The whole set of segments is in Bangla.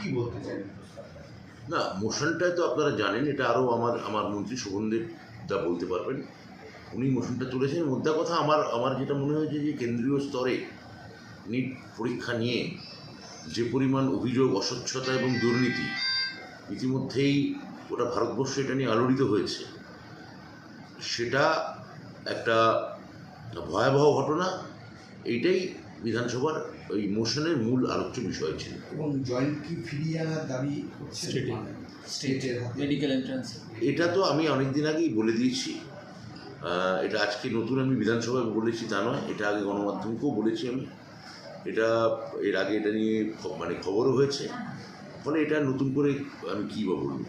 কি বলতে না মোশনটায় তো আপনারা জানেন এটা আরও আমার আমার মন্ত্রী শোভনদেব দা বলতে পারবেন। উনি মোশনটা তুলেছেন মোদ্দা কথা আমার আমার যেটা মনে হয়েছে যে কেন্দ্রীয় স্তরে নিট পরীক্ষা নিয়ে যে পরিমাণ অভিযোগ অস্বচ্ছতা এবং দুর্নীতি ইতিমধ্যেই ওটা ভারতবর্ষ এটা নিয়ে আলোড়িত হয়েছে। সেটা একটা ভয়াবহ ঘটনা এইটাই বিধানসভার ওই মোশনের মূল আলোচ্য বিষয় ছিল। এবং জয়েন্ট কি ফিরিয়ে আনার দাবি স্টেটের মেডিকেল এন্ট্রান্স এটা তো আমি অনেক দিন আগেই বলে দিয়েছি। এটা আজকে নতুন আমি বিধানসভায় বলেছি তা নয়। এটা আগে গণমাধ্যমকেও বলেছি আমি। এটা এর আগে এটা নিয়ে খ- মানে খবরও হয়েছে। ফলে এটা নতুন করে আমি কী বা বলব?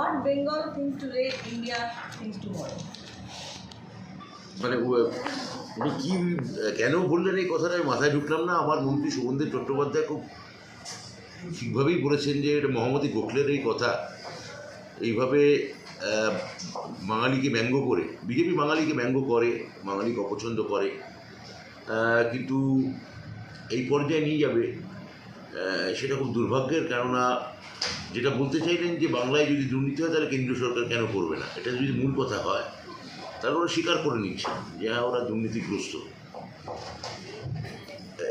What Bengal thinks today, India thinks tomorrow. মানে উনি কী কেন বললেন এই কথাটা? আমি মাথায় ঢুকলাম না। আমার মন্ত্রী সুগন্ধের চট্টোপাধ্যায় খুব ঠিকভাবেই বলেছেন যে এটা মহামতি গোখলের এই কথা। এইভাবে বাঙালিকে ব্যঙ্গ করে বিজেপি বাঙালিকে ব্যঙ্গ করে বাঙালিকে অপছন্দ করে কিন্তু এই পর্যায়ে নিয়ে যাবে। সেটা খুব দুর্ভাগ্যের, কেননা যেটা বলতে চাইলেন যে বাংলায় যদি দুর্নীতি হয়, তাহলে কেন্দ্রীয় সরকার কেন করবে না? এটা যদি মূল কথা হয়, তাহলে ওরা স্বীকার করে নিচ্ছে যে হ্যাঁ ওরা দুর্নীতিগ্রস্ত।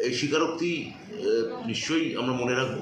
এই স্বীকারোক্তি নিশ্চয়ই আমরা মনে রাখব।